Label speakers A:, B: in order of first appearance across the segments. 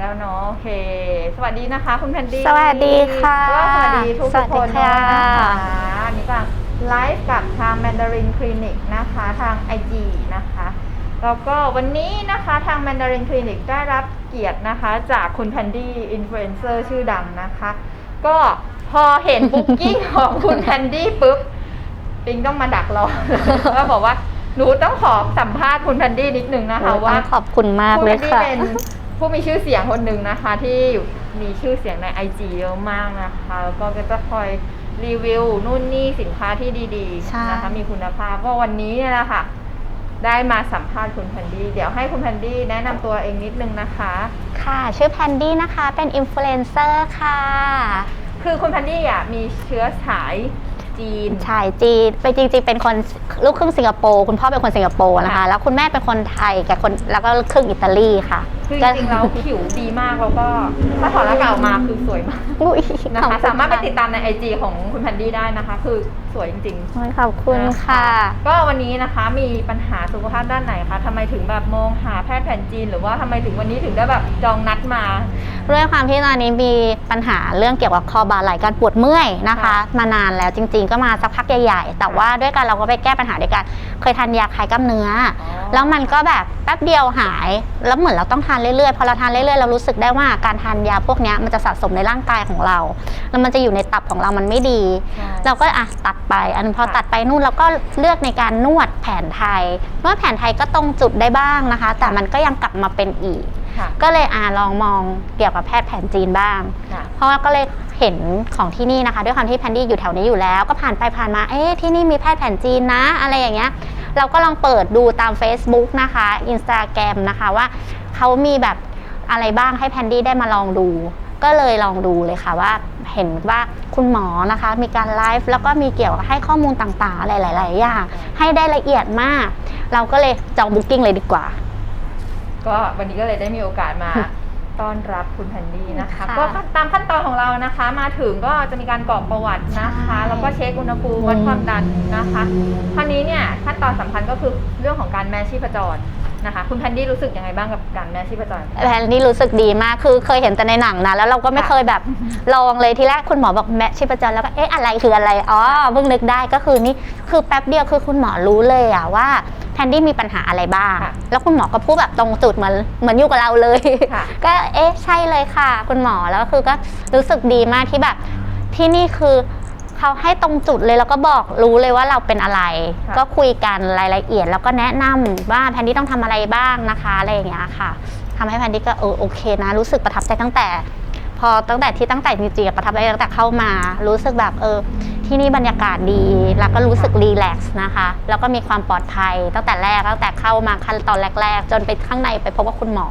A: แล้วเนาะโอเค สวัสดีนะคะ คุณแพนดี้
B: สวัสดีค่ะ
A: ก็สวัสดีทุก
B: สวัส
A: ค
B: ดี
A: นด้วย
B: ค่ะ
A: นะคะอันนี้ก็ไลฟ์กับทาง Mandarin Clinic นะคะทาง IG นะคะแล้วก็วันนี้นะคะทาง Mandarin Clinic ได้รับเกียรตินะคะจากคุณแพนดี้อินฟลูเอนเซอร์ชื่อดังนะคะ ก็พอเห็นบุ๊กกิ้ง ของคุณแพนดี้ปุ๊บ ปิงต้องมาดักรอแล้วบอกว่าหนูต้องขอสัมภาษณ์คุณแพนดี้นิดนึงนะคะ
B: โอ้ย
A: ว่า
B: ต้องขอบคุณมาก
A: คุณ
B: เล
A: แพ
B: ย
A: นดี้
B: ค่ะ
A: เป็น ผู้มีชื่อเสียงคนหนึ่งนะคะที่มีชื่อเสียงใน IG เยอะมากนะคะ แล้วก็จะคอยรีวิวนู่นนี่สินค้าที่ดี
B: ใช่
A: ๆนะคะมีคุณภาพก็วันนี้เนี่ยแหละค่ะ ได้มาสัมภาษณ์คุณแพนดี้เดี๋ยวให้คุณแพนดี้แนะนำตัวเองนิดนึงนะคะ
B: ค่ะ ชื่อแพนดี้นะคะ เป็นอินฟลูเอนเซอร์ค่ะ
A: คือคุณแพนดี้อะมีเชื้อสายจีน
B: ชายจีนเป็นจริงๆ เป็นคนลูกครึ่งสิงคโปร์ คุณพ่อเป็นคนสิงคโปร์นะคะ
A: ค่ะ
B: แล้วคุณแม่เป็นคนไทยกับคน แล้วก็ครึ่งอิตาลีค่ะ
A: คือจริงๆแล้วผิวดีมากแล้วก็ถ้าถอดแล้วเก่ามาคือสวยมาก
B: อุ๊ย
A: นะ
B: ขอบ
A: คะ
B: ณ
A: สามารถไปติดตามใน IG ของคุณแพนดี้ได้นะคะ คือสวยจริง
B: โอ้ยขอบคุณ
A: นะคะ
B: ค่ะ
A: ๆก็วันนี้นะคะมีปัญหาสุขภาพด้านไหนคะทำไมถึงแบบมองหาแพทย์แผนจีน หรือว่าทำไมถึงวันนี้ถึงได้แบบจองนัดมา
B: ด้วยความที่ตอนนี้มีปัญหาเรื่องเกี่ยวกับคอบ่าไหล่การปวดเมื่อยนะคะ
A: ค่ะ
B: มานานแล้วจริง ๆ ก็มาสักพักใหญ่ๆ แต่ว่าด้วยกันเราก็ไปแก้ปัญหาด้วยกันเคยทานยาคลายกล้ามเนื้ออ
A: อ
B: แล้วมันก็แบบแป๊บเดียวหาย แล้วเหมือนเราต้องทานเรื่อยๆ พอเราทานเรื่อยๆ เรารู้สึกได้ว่าการทานยาพวกเนี้ยมันจะสะสมในร่างกายของเรา แล้วมันจะอยู่ในตับของเรามันไม่ดี
A: ใช่
B: เราก็อะตัดไป อันนนพอ
A: ค่ะ
B: ตัดไปนู่นเราก็เลือกในการนวดแผนไทยนวดแผนไทยก็ตรงจุดได้บ้างนะคะ แต่มันก็ยังกลับมาเป็นอีก
A: ค่ะ
B: ก็เลยอ่าลองมองเกี่ยวกับแพทย์แผนจีนบ้าง
A: ค่ะ
B: เพราะว่าก็เลยเห็นของที่นี่นะคะ ด้วยความที่แพนดี้อยู่แถวนี้อยู่แล้ว ก็ผ่านไปผ่านมา เอ๊ะที่นี่มีแพทย์แผนจีนนะ อะไรอย่างเงี้ยเราก็ลองเปิดดูตาม Facebook นะคะ Instagram นะคะว่า เขามีแบบอะไรบ้างให้แพนดี้ได้มาลองดู ก็เลยลองดูเลยค่ะว่าเห็นว่าคุณหมอนะคะ มีการไลฟ์แล้วก็มีเกี่ยวกับให้ข้อมูลต่างๆอะไรหลายๆอย่างให้ได้ละเอียดมาก เราก็เลยจองบุ๊กิ้งเลยดีกว่า
A: ก็วันนี้ก็เลยได้มีโอกาสมาต้อนรับคุณแพนดี้นะคะ
B: ค่ะ
A: ก็ตามขั้นตอนของเรานะคะ มาถึงก็จะมีการกรอกประวัตินะคะ
B: ใช่
A: แล้วก็เช็คอุณหภูมิวัดความดันนะคะคราวนี้เนี่ยขั้นตอนสำคัญก็คือเรื่องของการแม่ชีพจร นะคะ คุณแพนดี้รู้สึกยังไงบ้างกับการแม่ชีพจร
B: แพนนี่รู้สึกดีมากคือเคยเห็นแต่ในหนังนะแล้วเราก็ไม่
A: ค่ะ
B: เคยแบบลองเลยทีแรกคุณหมอบอกแมะชีพจรแล้วก็เอ๊ะอะไรคืออะไรอ๋อเพิ่งนึกได้ก็คือนี่คือแป๊บเดียวคือคุณหมอรู้เลยอะว่าแพนดี้มีปัญหาอะไรบ้าง
A: ค่ะ
B: แล้วคุณหมอก็พูดแบบตรงจุดเหมือนเหมือนอยู่กับเราเลย
A: ค่ะ
B: ก็เอ๊ะใช่เลยค่ะ คุณหมอแล้วก็คือก็รู้สึกดีมากที่แบบที่นี่คือ เขาให้ตรงจุดเลยแล้วก็บอกรู้เลยว่าเราเป็นอะไร
A: ค่ะ
B: ก็คุยกันรายละเอียด แล้วก็แนะนำว่าแพนดี้ต้องทำอะไรบ้างนะคะอะไรอย่างเงี้ยค่ะทำให้แพนดี้ก็เออโอเคนะ รู้สึกประทับใจตั้งแต่ พอตั้งแต่ที่ตั้งแต่จริงๆอะประทับใจตั้งแต่เข้ามา รู้สึกแบบเออ ที่นี่บรรยากาศดีแล้วก็รู้สึกรีแลกซ์นะคะ แล้วก็มีความปลอดภัยตั้งแต่แรกตั้งแต่เข้ามาขั้นตอนแรก ๆ จนไปข้างในไปพบว่าคุณหมอ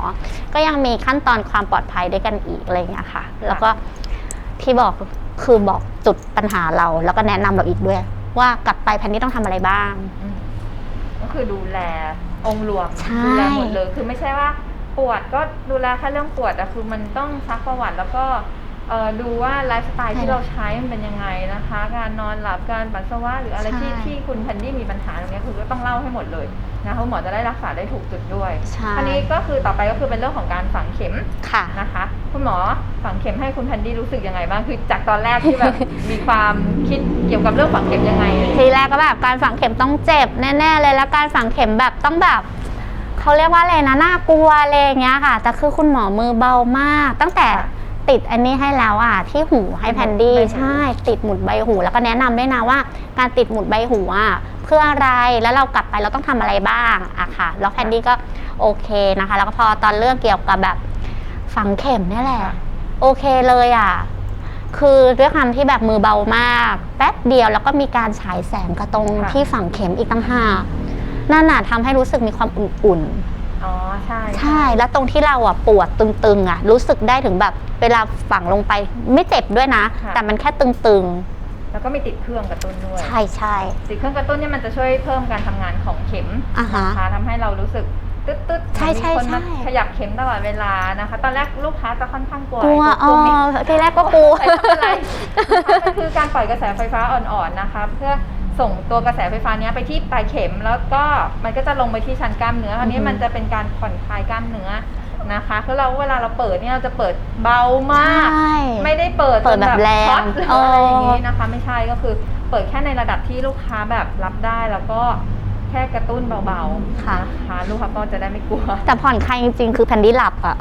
B: ก็ยังมีขั้นตอนความปลอดภัยด้วยกันอีกอะไรอย่างเงี้ยค่ะ แล้วก็ที่บอก คือบอกจุดปัญหาเราแล้วก็แนะนำเราอีกด้วย ว่ากลับไปแพนนี่ต้องทำอะไรบ้าง
A: อืมก็คือดูแลองค์รวม
B: ใช่
A: ดูแลหมดเลยคือไม่ใช่ว่าปวดก็ดูแลแค่เรื่องปวดอะคือมันต้องซักประวัติแล้วก็เอ่อดูว่าไลฟ์สไตล์ที่เราใช้มันเป็นยังไงนะคะ การนอนหลับการปัสสาวะหรืออะไรที่ที่คุณแพนดี้มีปัญหาตรงเนี้ยคือก็ต้องเล่าให้หมดเลย นะคะคุณหมอจะได้รักษาได้ถูกจุดด้วย
B: ใช่
A: อันนี้ก็คือต่อไปก็คือเป็นเรื่องของการฝังเข็ม
B: ค่ะ
A: นะคะ คุณหมอฝังเข็มให้คุณแพนดี้รู้สึกยังไงบ้างคือจากตอนแรกที่แบบมีความคิดเกี่ยวกับเรื่องฝังเข็มยังไงอะไรอย่าง
B: ที
A: เงี้ย
B: แรกก็แบบการฝังเข็มต้องเจ็บแน่ๆเลยแล้วการฝังเข็มแบบต้องแบบเขาเรียกว่าอะไรนะน่ากลัวอะไรอย่างเงี้ยค่ะ แต่คือคุณหมอมือเบามาก ตั้งแต่ ติดอันนี้ให้แล้วอะที่หูให้แพนดี้
A: ใบหู
B: ใช่ ติดหมุดใบหู แล้วก็แนะนำด้วยนะว่า การติดหมุดใบหูอะเพื่ออะไรแล้วเรากลับไปเราต้องทำอะไรบ้างอะค่ะ แล้วแพนดี้ก็โอเคนะคะ แล้วก็พอตอนเรื่องเกี่ยวกับแบบฝังเข็มเนี่ยแหละ โอเคเลยอะคือด้วยความที่แบบมือเบามาก แป๊บเดียวแล้วก็มีการฉายแสงกระตรง
A: ค่ะ
B: ที่ฝังเข็มอีกตั้งห้ากนั่นน่ะทำให้รู้สึกมีความอุ่น
A: อ๋อใช่
B: ๆใช่ แล้วตรงที่เราอะปวดตึงๆอะ รู้สึกได้ถึงแบบเวลาฝังลงไปไม่เจ็บด้วยนะแต่มันแค่ตึง
A: แล้วก็มีติดเครื่องกระตุ้นด้วย
B: ๆ ใช่ใช่
A: ติดเครื่องกระตุ้นเนี่ยมันจะช่วยเพิ่มการทำงานของเข็ม
B: อ่าฮะ
A: นะคะทำให้เรารู้สึกตึ๊ดตึ๊ด
B: ใช่ใช่
A: มีคนมา
B: ใช่
A: ขยับเข็มตลอดเวลานะคะ ตอนแรกลูกค้าจะค่อนข้างกลัว
B: กลัว
A: ไอ้
B: อ๋
A: พ
B: อ
A: วกนี้
B: ทีแรกก็กลัว
A: ไม่เป็นไรนะคะมันคือการปล่อยกระแสไฟฟ้าอ่อนๆนะคะ เพื่อ ส่งตัวกระแสไฟฟ้าเนี้ยไปที่ปลายเข็ม แล้วก็มันก็จะลงไปที่ชั้นกล้ามเนื้อคราวนี้
B: อือฮึ
A: มันจะเป็นการผ่อนคลายกล้ามเนื้อนะคะคือเราเวลาเราเปิดเนี่ยเราจะเปิดเบามาก
B: ใช่
A: ไม่ได้เปิด
B: เปิดแบบ
A: จน
B: แรง
A: ช็อตหรืออะไรอย่างนี้
B: เออ
A: นะคะ ไม่ใช่ก็คือเปิดแค่ในระดับที่ลูกค้าแบบรับได้แล้วก็ แค่กระตุ้นเบาๆ
B: ค่ะ
A: นะคะลูกค้าก็จะได้ไม่กลัว
B: แต่ผ่อนคลายจริงๆ คือแพนดี้หลับอะ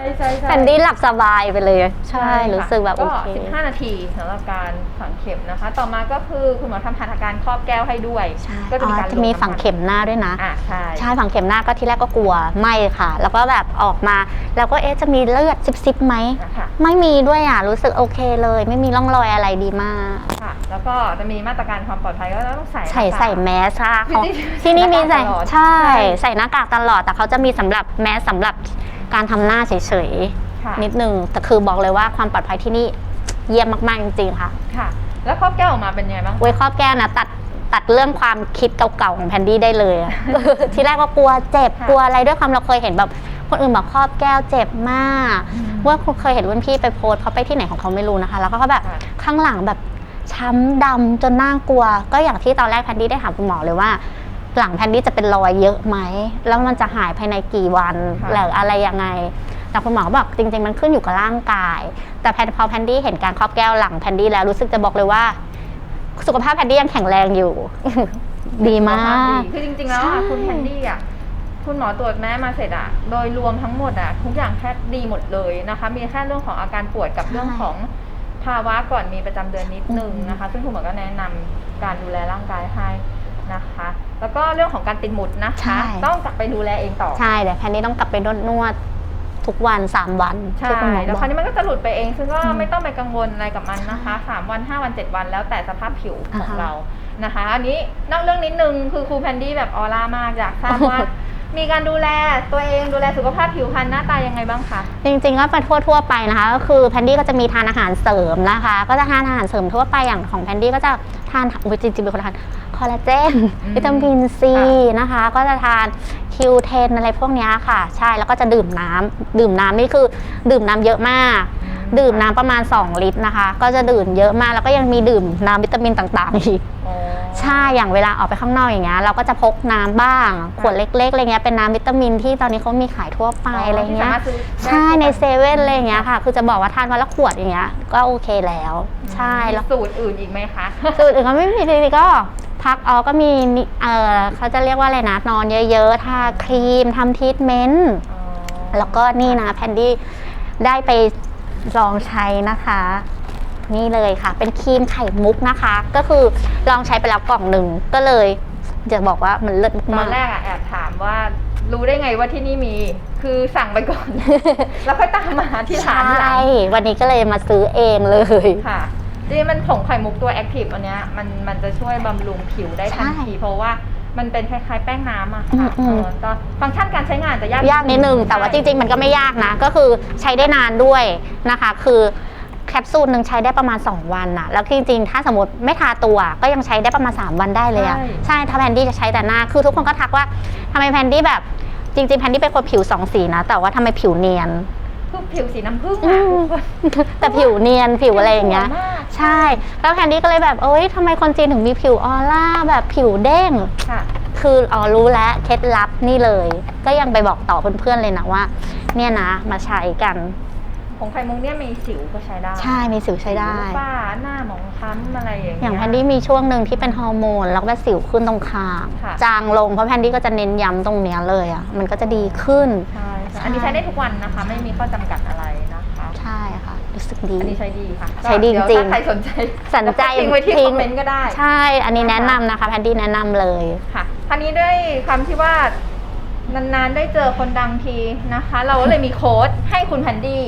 A: ใช่ใช่ใช่
B: แพนดี้หลับสบายไปเลย ใช่
A: ค่ะ
B: รู้สึกแบบโอเค
A: ก็15 นาทีสำหรับการฝังเข็มนะคะ ต่อมาก็คือคุณหมอทำหัตถการครอบแก้วให้ด้วย
B: ใช่
A: ก็จะมีการ
B: อ๋อจะมีฝังเข็มหน้าด้วยนะ
A: อะใช่
B: ใช่ฝังเข็มหน้าก็ที่แรกก็กลัวไม่ค่ะ แล้วก็แบบออกมาแล้วก็เอ๊ะจะมีเลือดซิบๆไหม
A: นะคะ
B: ไม่มีด้วยอะ รู้สึกโอเคเลย ไม่มีร่องรอยอะไรดีมาก
A: ค่ะ แล้วก็จะมีมาตรการความปลอดภัยก็ต้องใส่
B: ใส่
A: หน้ากาก
B: ใส่แมสค่ะ
A: ที่
B: เขา
A: นี่
B: ที่นี่มีใส่
A: ใส่หน้ากากตลอด
B: ใช่
A: ใช่
B: ใส่หน้ากากตลอด แต่เขาจะมีสำหรับแมสสำหรับการทำหน้าเฉย
A: ค่ะ
B: ๆนิดนึงแต่คือบอกเลยว่าความปลอดภัยที่นี่เยี่ยมมากๆจริงๆค่ะ
A: ค่ะ แล้วครอบแก้วออกมาเป็นยังไงบ้าง
B: เว้ยครอบแก้วนะตัดตัดเรื่องความคิดเก่าๆของแพนดี้ได้เลยอะ ทีแรกก็กลัวเจ็บ
A: ค่ะ
B: กลัวอะไรด้วยความเราเคยเห็นแบบคนอื่นบอกครอบแก้วเจ็บมาก
A: อืม
B: ว่าเคยเห็นรุ่นพี่ไปโพสต์เขาไปที่ไหนของเขาไม่รู้นะคะ แล้วก็เขาแบบ
A: ค่ะ
B: ข้างหลังแบบ ช้ำดำจนน่ากลัว ก็อย่างที่ตอนแรกแพนดี้ได้ถามคุณหมอเลยว่า หลังแพนดี้จะเป็นรอยเยอะไหม แล้วมันจะหายภายในกี่วัน
A: ค่ะ
B: หรืออะไรยังไงแต่คุณหมอก็บอกจริง ๆ มันขึ้นอยู่กับร่างกาย แต่แพนพอแพนดี้เห็นการครอบแก้วหลังแพนดี้แล้วรู้สึกจะบอกเลยว่า สุขภาพแพนดี้ยังแข็งแรงอยู่ ดีมาก
A: คือจริง ๆ แล้วอะ
B: ใช่
A: คุณแคนดี้อะคุณหมอตรวจแม่มาเสร็จอะโดยรวมทั้งหมดอะทุกอย่างแค่ดีหมดเลยนะคะ มีแค่เรื่องของอาการปวดกับ
B: ใช่
A: เรื่องของ ภาวะก่อนมีประจำเดือนนิดนึง
B: อืม
A: นะคะ ซึ่งคุณหมอก็แนะนำการดูแลร่างกายให้นะคะ แล้วก็เรื่องของการติดหมุดนะคะต้องกลับไปดูแลเองต่อ
B: ใช่เดี๋ยวแพนดี้ต้องกลับไปนวดนวดทุกวันสามวัน
A: ใช่
B: ที่คุณหมอ
A: แล้ว
B: บ
A: ค
B: อ
A: ราว
B: ก
A: นี้มันก็จะหลุดไปเอง ซึ่งก็
B: อืม
A: ไม่ต้องไปกังวลอะไรกับมันนะคะสามวันห้าวันเจ็ดวันแล้วแต่สภาพผิวของ
B: อ่าฮะ
A: เรานะคะ อันนี้นอกเรื่องนิดนึงคือครูแพนดี้แบบออร่ามากอยากทราบว่า มีการดูแลตัวเองดูแลสุขภาพผิวพรรณหน้าตายังไงบ้างคะ
B: จริงๆก็ไปทั่วๆไปนะคะ ก็คือแพนดี้ก็จะมีทานอาหารเสริมนะคะ ก็จะทานอาหารเสริมทั่วไปอย่างของแพนดี้ก็จะทานอุ้ยจริงๆเป็นคนทานคอลลาเจน
A: อืม
B: วิตามินซีนะคะ ก็จะทานคิวเทนอะไรพวกเนี้ยค่ะ ใช่แล้วก็จะดื่มน้ำดื่มน้ำนี่คือดื่มน้ำเยอะมาก ดื่มน้ำประมาณ 2 ลิตรนะคะ ก็จะดื่มเยอะมากแล้วก็ยังมีดื่มน้ำวิตามินต่างๆอีก
A: อ๋อ
B: ใช่ อย่างเวลาออกไปข้างนอกอย่างเงี้ยเราก็จะพกน้ำบ้าง ขวดเล็กๆอะไรเงี้ยเป็นน้ำวิตามินที่ตอนนี้เขามีขายทั่วไปอะไร
A: ที่
B: เงี้
A: สายมารถซื้อได้
B: ใช่ใน
A: ทั่วไป
B: เซเว่นอะไรเงี้ยค่ะ คือจะบอกว่าทานวันละขวดอย่างเงี้ยก็โอเคแล้ว ใช่แล้ว
A: มีสูตรอื่นอีกไหมคะ
B: สูตรอื่นก็ไม่มีเลยก็พักออก็มีนิเออเขาจะเรียกว่าอะไรนะนอนเยอะๆทาครีมทำทรีทเมนต์
A: อ๋อ
B: แล้วก็นี่นะแพนดี้ได้ไปลองใช้นะคะ นี่เลยค่ะ เป็นครีมไข่มุกนะคะ ก็คือลองใช้ไปแล้วกล่องหนึ่งก็เลยจะบอกว่ามันเลิศ
A: ตอ
B: มานก
A: แรกอะแอบถามว่ารู้ได้ไงว่าที่นี่มี คือสั่งไปก่อน แล้วค่อยตามมาที่
B: ใช
A: ร้านที่หลั่ ง
B: วันนี้ก็เลยมาซื้อเองเลย
A: ค่ะจริงๆมันผงไข่มุกตัวแอคทีฟอันเนี้ยมันมันจะช่วยบำรุงผิวได้ทัน
B: ใช่
A: ที เพราะว่ามันเป็นคล้ายๆแป้งน้ำอะ
B: อื
A: ค่ะ
B: มอืม
A: เออก็ฟังก์ชันการใช้งานจะยาก
B: ยากนิดนึง แต่ว่าจริง ๆ มันก็ไม่ยากนะ ก็คือใช้ได้นานด้วยนะคะ คือแค ปซูลหนึ่งใช้ได้ประมาณ 2 วันอะแล้วจริงๆ ถ้าสมมติไม่ทาตัวก็ยังใช้ได้ประมาณ 3 วันได้เลยอะใช่ถ้าแพนดี้จะใช้แต่หน้า คือทุกคนก็ทักว่าทำไมแพนดี้แบบจริงๆ แพนดี้เป็นคนผิวสองสีนะ แต่ว่าทำไมผิวเนียน
A: คือผิวสีน้ำผึ้ง
B: อื
A: อะ
B: ม
A: ทุกคน
B: แต่ผิวเนียนผิวอะไรอย่างเงี้ย
A: สวมาก
B: ใช่ แล้วแพนดี้ก็เลยแบบเอ้ยทำไมคนจีนถึงมีผิวออร่าแบบผิวเด้ง
A: ค่ะ
B: คืออ๋อรู้แล้วเคล็ดลับนี่เลย ก็ยังไปบอกต่อเพื่อนๆเลยนะว่า เนี่ยนะมาใช้กัน
A: ผงไข่มุกเนี่ยมีสิวก็ใช้ได้
B: ใช่มีสิวใช้ได้
A: สิวฝ้าหน้าหมองคล้ำอะไรอย่างเงี้ย
B: อย่างแพนดี้มีช่วงหนึ่งที่เป็นฮอร์โมน แล้วก็สิวขึ้นตรงคาง
A: ค่ะ
B: จางลงเพราะแพนดี้ก็จะเน้นย้ำตรงเนี้ยเลยอะมันก็จะดีขึ้น
A: ใช่ใช่
B: ใช่
A: อันนี้ใช้ได้ทุกวันนะคะ ไม่มีข้อจำกัดอะไรนะคะ
B: ใช่ค่ะ รู้สึกดี
A: อันนี้ใช้ดีค่ะ
B: ใช้ดี
A: ก็
B: จริ
A: เยว
B: ง
A: ถ้าใครสนใจ
B: สนใจ
A: ก็ทิ้งไว้ที่
B: ทิ้
A: ค
B: ง
A: อมเมนต์ก็ได้
B: ใช่ อันนี้แนะนำนะคะแพนดี้แนะนำเลย
A: ค่ะคราวนี้ด้วยความที่ว่านานๆได้เจอคนดังทีนะคะ เราก็เลยมีโค้ดให้คุณแพนดี้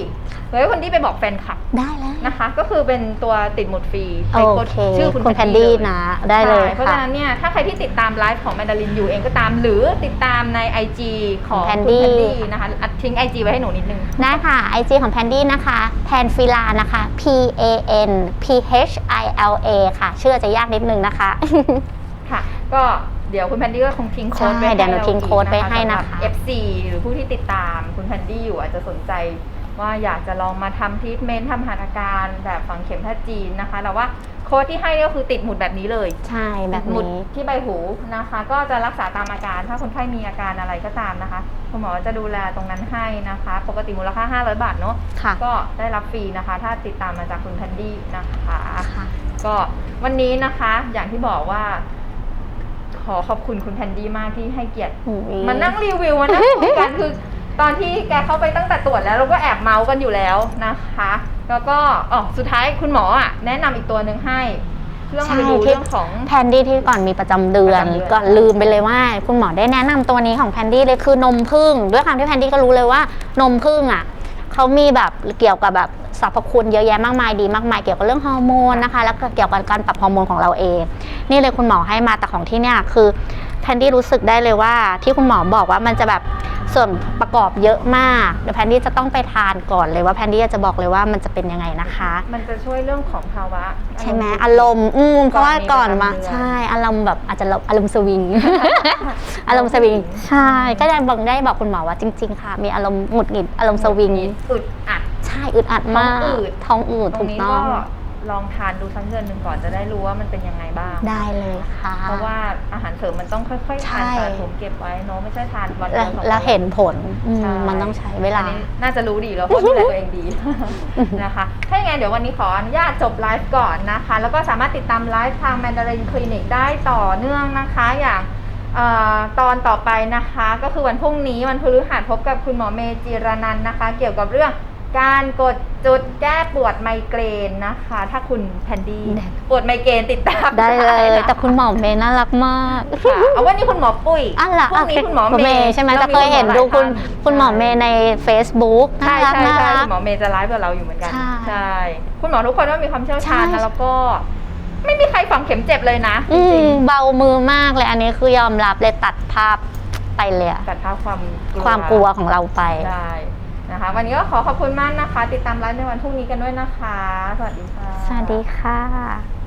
A: เฮ้ยคนที่ไปบอกแฟนคลับ
B: ได้แล้ว
A: นะคะ ก็คือเป็นตัวติดหมุดฟรี
B: โอ
A: ใช้โค้ด
B: เค
A: ชื่อคุณ
B: คุณแพนดี้
A: เลย
B: นะได้เลย
A: ใช่เพราะฉะ
B: ค่ะ
A: นั้นเนี่ยถ้าใครที่ติดตามไลฟ์ของแมนดารินอยู่เองก็ตาม หรือติดตามใน IG ของ
B: ของ
A: คุณ
B: Pandy
A: แพนดี้นะคะอัดทิ้ง IG ไว้ให้หนูนิดนึง
B: ได้ค่ะ IG ของแพนดี้นะคะ แพนฟิลานะคะ P A N P H I L A ค่ะ ชื่อจะยากนิดนึงนะคะ
A: ค่ะ ก็เดี๋ยวคุณแพนดี้ก็คงทิ้งโค้ด
B: ใช่
A: ไว้ให้
B: เดี๋ยวหนูทิ้งโค้ดไว้ให้นะคะ
A: สำหรับ FC หรือผู้ที่ติดตามคุณแพนดี้อยู่อาจจะสนใจ ว่าอยากจะลองมาทำทรีทเมนต์ทำหัตถการแบบฝังเข็มแพทย์จีนนะคะแต่ว่าโค้ดที่ให้ก็คือติดหมุดแบบนี้เลย
B: ใช่แบบ
A: หมุด
B: นี้
A: ที่ใบหูนะคะ ก็จะรักษาตามอาการ ถ้าคนไข้มีอาการอะไรก็ตามนะคะคุณหมอจะดูแลตรงนั้นให้นะคะ ปกติมูลค่า 500 บาทเนาะ
B: ค่ะ
A: ก็ได้รับฟรีนะคะ ถ้าติดตามมาจากคุณแพนดี้นะคะ
B: ค่ะ
A: ก็วันนี้นะคะ อย่างที่บอกว่า ขอขอบคุณคุณแพนดี้มากที่ให้เกียรติ
B: อืม
A: มานั่งรีวิวมานั่งคุยกันคือ ตอนที่แกเข้าไปตั้งแต่ตรวจแล้วเราก็แอบเมาส์กันอยู่แล้วนะคะ แล้วก็อ๋อสุดท้ายคุณหมออะแนะนำอีกตัวหนึ่งให้ เรื่อง
B: ใช่
A: ไปดู
B: ที่
A: เรื่องของ
B: แพนดี้ที่ก่อนมีประจำเดือน
A: ประจำเดือน
B: ก็ลืมไปเลยว่า คุณหมอได้แนะนำตัวนี้ของแพนดี้เลยคือนมผึ้งด้วยความที่แพนดี้ก็รู้เลยว่านมผึ้งอะเขามีแบบเกี่ยวกับแบบสรรพคุณเยอะแยะมากมายดีมากมายเกี่ยวกับเรื่องฮอร์โมนนะคะ แล้วก็เกี่ยวกับการปรับฮอร์โมนของเราเอง นี่เลยคุณหมอให้มาแต่ของที่เนี่ยคือแพนดี้รู้สึกได้เลยว่าที่คุณหมอบอกว่ามันจะแบบ ส่วนประกอบเยอะมาก เดี๋ยวแพนดี้จะต้องไปทานก่อนเลยว่าแพนดี้จะบอกเลยว่ามันจะเป็นยังไงนะคะ
A: มันจะช่วยเรื่องของภาวะ
B: ใช่ไหมอารมณ์อืมเพราะว่าก่อนมา
A: ก่อนมีประจำเดือน
B: ใช่อารมณ์แบบอาจจะอารมณ์สวิง อารมณ์สวิง ใช่ ก็ได้บอกได้บอกคุณหมอว่าจริง ๆ ค่ะ มีอารมณ์หงุดหงิดอารมณ์สวิง
A: อึดอัด
B: ใช่อึดอัดมาก
A: ท้องอืด
B: ท้องอืด
A: ตร
B: ถู
A: ง
B: ก
A: นี้
B: ต้อ
A: ก็
B: ง
A: ลองทานดูสักเดือนหนึ่งก่อนจะได้รู้ว่ามันเป็นยังไงบ้าง
B: ได้เลยค่ะ
A: เพราะว่าอาหารเสริมมันต้องค่อยๆทาน
B: ใช่
A: สะสมเก็บไว้เนอะไม่ใช่ทานวันเดี
B: แล้
A: ยววสอง
B: แล้ว
A: วัน
B: เห็นผลอืม
A: ใช่
B: มันต้องใช้เวลา
A: อันนี้น่าจะรู้ดีแล้วเพราะดูแลตัวเองดีนะคะถ้าอย่างนั้นเดี๋ยววันนี้ขออนุญาตจบไลฟ์ก่อนนะคะ แล้วก็สามารถติดตามไลฟ์ทาง Mandarin Clinic ได้ต่อเนื่องนะคะอย่างเออตอนต่อไปนะคะ ก็คือวันพรุ่งนี้วันพฤหัสพบกับคุณหมอเมจิรนันท์นะคะ เกี่ยวกับเรื่อง การกดจุดแก้ปวดไมเกรนนะคะ ถ้าคุณแพนดี้
B: ได้
A: ปวดไมเกรนติดตาม
B: ได้เลย
A: นะ
B: แต่คุณหมอเมย์น่ารักมาก
A: ค่ะเอาวันนี้คุณหมอปุ้ย
B: อะเหรอ
A: พรุ่งนี้คุณหมอเมย์
B: ใช่ไหม
A: รา
B: จะเคยเห็นดูคุณ
A: หลายท่าน
B: คุณหมอเมย์ใน Facebook
A: ใช่
B: น่ารัก
A: ใช่
B: น่า
A: ใช่
B: รัก
A: คุณหมอเมย์จะไลฟ์กับเราอยู่เหมือนกัน
B: ใช่
A: คุณหมอทุกคนว่ามีความเชี่ยวชาญ
B: ใช่
A: นะแล้วก็ ไม่มีใครฝังเข็มเจ็บเลยนะจ
B: อื
A: ริ
B: ม
A: ง
B: เบามือมากเลยอันนี้คือยอมรับเลยตัดภาพไปเลยอะ
A: ๆตัดภาพความกลัว
B: ความกลัวของเราไป
A: ได้ นะคะ วันนี้ก็ขอขอบคุณมากนะคะ ติดตามไลฟ์ในวันพรุ่งนี้กันด้วยนะคะ สวัสดีค่ะ
B: สวัสดีค่ะ